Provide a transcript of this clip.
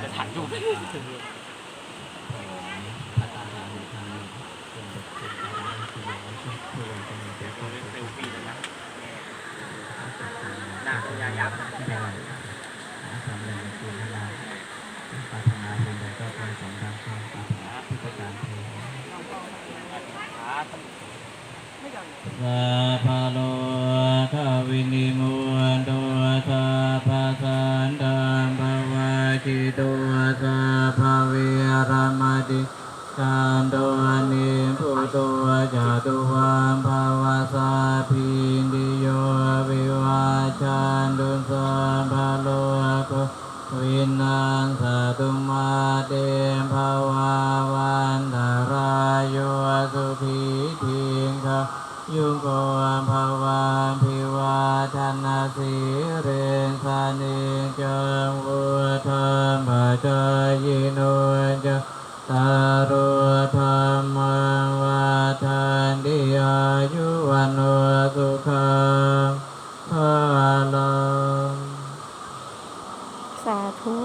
พัตตาหาหุทางเป็นบทเป็นการเรียนคืออย่างที่ผู้ลงเป็นเด็กเล่นเซลฟี่เลยนะหน้าพยายามที่ได้หาสำเร็จในคืนนาปรารถนาสิ่งใดก็ขอให้สมดังความปรารถนาทุกประกาโลกวินิมุ จิตโตสัพพะเวรมาติกันโตนิพุตโตจตุวันภาวะสัพพิติโยวิวัชชันตุสัพพะโลกวินัสสตุมาเตภาวะวันตรายโยสุขีทิงคายุโกภาวาภิวาทนาสีเรนสานิจ จายโนจตารุธรรมวาทานดีอายุวันโนสุขังพลังสาธุ